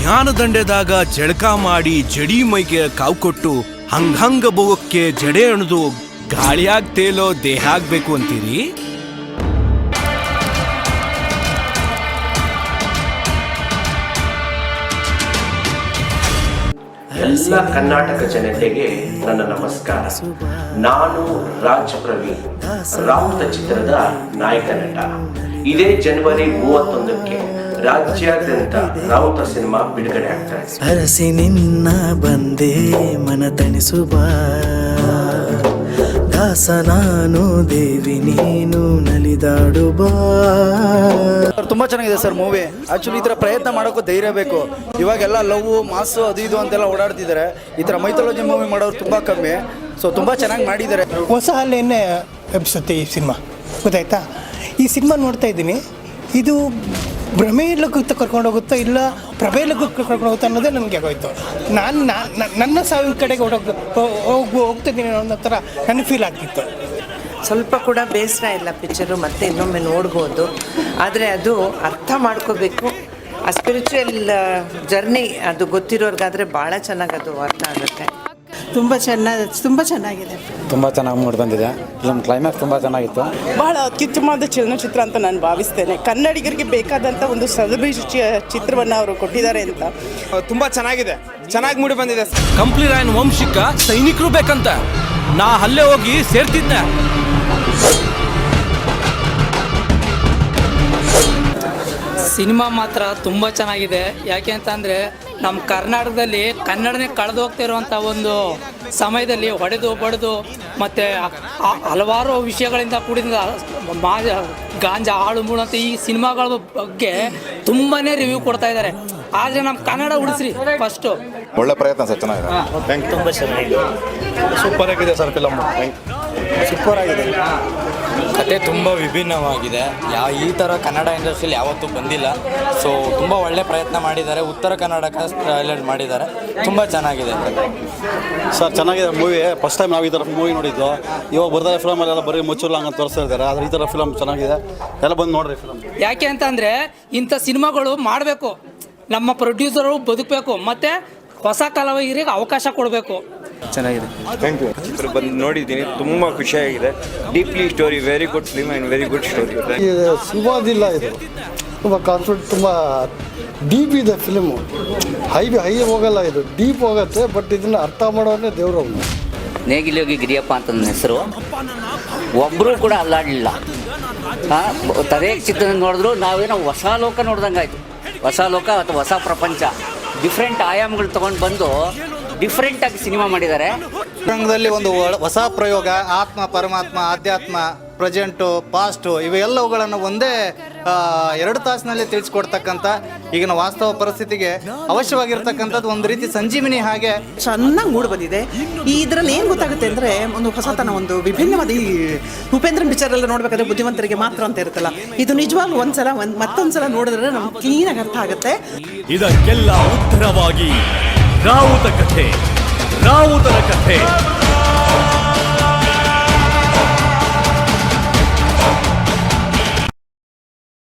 ಜ್ಞಾನದಂಡೆದಾಗ ಜಳಕ ಮಾಡಿ ಜಡಿ ಮೈಗೆ ಕಾವು ಕೊಟ್ಟು ಹಂಗಂಗ ಬೋಗಕ್ಕೆ ಜಡೆ ಅಣದು ಗಾಳಿಯಾಗ ತೇಲೋ ದೇಹ ಆಗ್ಬೇಕು ಅಂತೀರಿ? ಎಲ್ಲ ಕರ್ನಾಟಕ ಜನತೆಗೆ ನನ್ನ ನಮಸ್ಕಾರ. ನಾನು ರಾಜ್ ಪ್ರವೀಣ್ ರಾಮತ ಚಿತ್ರದ ನಾಯಕ ನಟ. ಇದೇ ಜನವರಿ ಮೂವತ್ತೊಂದಕ್ಕೆ ರಾಜ್ಯಾದ್ಯಂತ ರಾವುತ ಸಿನಿಮಾ ಬಿಡುಗಡೆ ಆಗ್ತಾ ಇದೆ. ಅರಸಿ ನಿನ್ನ ಬಂದೆ ಮನ ತಣಿಸುವ. ದಾಸ ನಾನು ದೇವಿ ನೀನು ನಲಿದಾಡು ಬಾ ಸರ್ ತುಂಬ ಚೆನ್ನಾಗಿದೆ ಸರ್ ಮೂವಿ. ಆಕ್ಚುಲಿ ಈ ಥರ ಪ್ರಯತ್ನ ಮಾಡೋಕ್ಕೂ ಧೈರ್ಯ ಬೇಕು. ಇವಾಗೆಲ್ಲ ಲವ್ ಮಾಸು ಅದು ಇದು ಅಂತೆಲ್ಲ ಓಡಾಡ್ತಿದ್ದಾರೆ. ಈ ಥರ ಮೈಥಾಲಜಿ ಮೂವಿ ಮಾಡೋರು ತುಂಬ ಕಮ್ಮಿ. ಸೊ ತುಂಬ ಚೆನ್ನಾಗಿ ಮಾಡಿದ್ದಾರೆ. ಹೊಸ ಅಲ್ಲೇನೆ ಎಬ್ಸುತ್ತೆ ಈ ಸಿನಿಮಾ. ಗೊತ್ತಾಯ್ತಾ? ಈ ಸಿನಿಮಾ ನೋಡ್ತಾ ಇದ್ದೀನಿ. ಇದು ಭ್ರಮೆ ಲೋಕಕ್ಕೆ ಕರ್ಕೊಂಡು ಹೋಗುತ್ತಾ ಇಲ್ಲ, ಪ್ರಭೆಯಲ್ಲಕ್ಕೂ ಕರ್ಕೊಂಡು ಹೋಗುತ್ತೆ ಅನ್ನೋದೇ ನನಗೆ ಆಗೋಯ್ತು. ನಾನು ನನ್ನ ಸಾವಿನ ಕಡೆಗೆ ಹೊಡೋಗ್ ಹೋಗಿ ಹೋಗ್ತಿದ್ದೀನಿ ಅನ್ನೋ ಥರ ನನಗೆ ಫೀಲ್ ಆಗ್ತಿತ್ತು. ಸ್ವಲ್ಪ ಕೂಡ ಬೇಸರ ಇಲ್ಲ ಪಿಕ್ಚರು ಮತ್ತೆ ಇನ್ನೊಮ್ಮೆ ನೋಡ್ಬೋದು. ಆದರೆ ಅದು ಅರ್ಥ ಮಾಡ್ಕೋಬೇಕು. ಆ ಸ್ಪಿರಿಚುವಲ್ ಜರ್ನಿ ಅದು ಗೊತ್ತಿರೋರ್ಗಾದರೆ ಭಾಳ ಚೆನ್ನಾಗಿ ಅದು ಅರ್ಥ ಆಗುತ್ತೆ. ತುಂಬ ಚೆನ್ನಾಗಿ ತುಂಬ ಚೆನ್ನಾಗಿದೆ. ತುಂಬ ಚೆನ್ನಾಗಿ ಮೂಡಿ ಬಂದಿದೆ. ಫಿಲಮ್ ಕ್ಲೈಮ್ಯಾಕ್ಸ್ ತುಂಬ ಚೆನ್ನಾಗಿತ್ತು. ಬಹಳ ಅತ್ಯುತ್ತಮವಾದ ಚಲನಚಿತ್ರ ಅಂತ ನಾನು ಭಾವಿಸ್ತೇನೆ. ಕನ್ನಡಿಗರಿಗೆ ಬೇಕಾದಂಥ ಒಂದು ಸದಭಿರುಚಿಯ ಚಿತ್ರವನ್ನು ಅವರು ಕೊಟ್ಟಿದ್ದಾರೆ ಅಂತ. ತುಂಬಾ ಚೆನ್ನಾಗಿದೆ. ಚೆನ್ನಾಗಿ ಮೂಡಿ ಬಂದಿದೆ. ಕಂಪ್ಲಿ ರಾಯನ್ ವಂಶಿಕ ಸೈನಿಕರು ಬೇಕಂತ. ನಾ ಅಲ್ಲೇ ಹೋಗಿ ಸೇರ್ತಿದ್ದೆ. ಸಿನಿಮಾ ಮಾತ್ರ ತುಂಬ ಚೆನ್ನಾಗಿದೆ. ಯಾಕೆ ಅಂತಂದರೆ ನಮ್ಮ ಕರ್ನಾಟಕದಲ್ಲಿ ಕನ್ನಡನೇ ಕಳೆದು ಹೋಗ್ತಾ ಇರುವಂಥ ಒಂದು ಸಮಯದಲ್ಲಿ ಹೊಡೆದು ಬಡಿದು ಮತ್ತು ಹಲವಾರು ವಿಷಯಗಳಿಂದ ಕೂಡಿದ ಮಾ ಗಾಂಜಾ ಹಾಳು ಅಂತ ಈ ಸಿನಿಮಾಗಳ ಬಗ್ಗೆ ತುಂಬಾ ರಿವ್ಯೂ ಕೊಡ್ತಾ ಇದ್ದಾರೆ. ಆದರೆ ನಮ್ಮ ಕನ್ನಡ ಉಳಿಸ್ರಿ ಫಸ್ಟು ಒಳ್ಳೆ ಪ್ರಯತ್ನ ಸರ್ ಚೆನ್ನಾಗಿದೆ. ಸೂಪರ್ ಆಗಿದೆ ಸರ್ ಫಿಲಮ್ ಸೂಪರ್ ಆಗಿದೆ. ಕತೆ ತುಂಬ ವಿಭಿನ್ನವಾಗಿದೆ. ಯಾ ಈ ಥರ ಕನ್ನಡ ಇಂಡಸ್ಟ್ರಿಯಲ್ಲಿ ಯಾವತ್ತೂ ಬಂದಿಲ್ಲ. ಸೊ ತುಂಬ ಒಳ್ಳೆ ಪ್ರಯತ್ನ ಮಾಡಿದ್ದಾರೆ. ಉತ್ತರ ಕರ್ನಾಟಕ ಹೈಲೈಟ್ ಮಾಡಿದ್ದಾರೆ. ತುಂಬ ಚೆನ್ನಾಗಿದೆ ಸರ್ ಚೆನ್ನಾಗಿದೆ ಮೂವಿ ಫಸ್ಟ್ ಟೈಮ್ ನಾವು ಈ ಥರ ಮೂವಿ ನೋಡಿದ್ದು. ಇವಾಗ ಬರ್ತಾರೆ ಫಿಲಮಲ್ಲೆಲ್ಲ ಬರೀ ಮುಚ್ಚುಲ್ಲ ಅಂತ ತೋರಿಸ್ತಾ ಇದ್ದಾರೆ. ಆದರೆ ಈ ಥರ ಫಿಲಮ್ ಚೆನ್ನಾಗಿದೆ. ಎಲ್ಲ ಬಂದು ನೋಡ್ರಿ ಫಿಲಮ್ ಯಾಕೆ ಅಂತಂದರೆ ಇಂಥ ಸಿನಿಮಾಗಳು ಮಾಡಬೇಕು. ನಮ್ಮ ಪ್ರೊಡ್ಯೂಸರು ಬದುಕಬೇಕು. ಮತ್ತು ಹೊಸ ಕಲಾವಿದರಿಗೆ ಅವಕಾಶ ಕೊಡಬೇಕು. ಚಿತ್ರ ಬಂದು ನೋಡಿದ್ದೀನಿ ತುಂಬ ಖುಷಿಯಾಗಿದೆ. Deeply story very good film and very good story ಸುವಾದಿಲ್ಲ ಇದು. ತುಂಬ ಕಾನ್ಫಿಡೆಂಟ್ ತುಂಬ ಡೀಪ್ ಇದೆ ಫಿಲ್ಮು ಹೈ ಹೈ ಹೋಗಲ್ಲ ಇದು. ಡೀಪ್ ಹೋಗುತ್ತೆ ಬಟ್ ಇದನ್ನು ಅರ್ಥ ಮಾಡೋನೇ ದೇವ್ರವ್ನು ನೇಗಿಲೋಗಿ ಗಿರಿಯಪ್ಪ ಅಂತ ನನ್ನ ಹೆಸರು. ಒಬ್ಬರು ಕೂಡ ಅಲ್ಲಾಡಲಿಲ್ಲ. ತದೇ ಚಿತ್ರ ನೋಡಿದ್ರು ನಾವೇನೋ ಹೊಸ ಲೋಕ ನೋಡ್ದಂಗಾಯ್ತು. ಹೊಸ ಲೋಕ ಅಥವಾ ಹೊಸ ಪ್ರಪಂಚ. ಡಿಫ್ರೆಂಟ್ ಆಯಾಮಗಳು ತೊಗೊಂಡು ಬಂದು ಡಿಫ್ರೆಂಟಾಗಿ ಸಿನಿಮಾ ಮಾಡಿದ್ದಾರೆ. ರಂಗದಲ್ಲಿ ಒಂದು ಒಳ- ಹೊಸ ಪ್ರಯೋಗ ಆತ್ಮ ಪರಮಾತ್ಮ ಆಧ್ಯಾತ್ಮ ಪ್ರೆಸೆಂಟು ಪಾಸ್ಟು ಇವೆಲ್ಲವುಗಳನ್ನು ಒಂದೇ ಎರಡು ತಾಸಿನಲ್ಲಿ ತಿಳಿಸ್ಕೊಡ್ತಕ್ಕಂಥ ಈಗಿನ ವಾಸ್ತವ ಪರಿಸ್ಥಿತಿಗೆ ಅವಶ್ಯವಾಗಿರ್ತಕ್ಕಂಥದ್ದು ಒಂದು ರೀತಿ ಸಂಜೀವಿನಿ ಹಾಗೆ. ಚೆನ್ನಾಗಿ ಮೂಡಿ ಬಂದಿದೆ. ಈ ಇದರಲ್ಲಿ ಏನು ಗೊತ್ತಾಗುತ್ತೆ ಅಂದರೆ ಒಂದು ಹೊಸತನ ಒಂದು ವಿಭಿನ್ನವಾದ ಈ ಉಪೇಂದ್ರನ್ ಪಿಕ್ಚರ್ ಎಲ್ಲ ನೋಡಬೇಕಾದ್ರೆ ಬುದ್ಧಿವಂತರಿಗೆ ಮಾತ್ರ ಅಂತ ಇರುತ್ತಲ್ಲ. ಇದು ನಿಜವಾಗ್ಲೂ ಒಂದ್ಸಲ ಒಂದು ಮತ್ತೊಂದ್ಸಲ ನೋಡಿದ್ರೆ ನಮ್ಗೆ ಕ್ಲೀನಾಗಿ ಅರ್ಥ ಆಗುತ್ತೆ. ಇದಕ್ಕೆಲ್ಲ ಉತ್ತರವಾಗಿ ರಾವುತ ಕಥೆ ರಾವುತರ ಕಥೆ.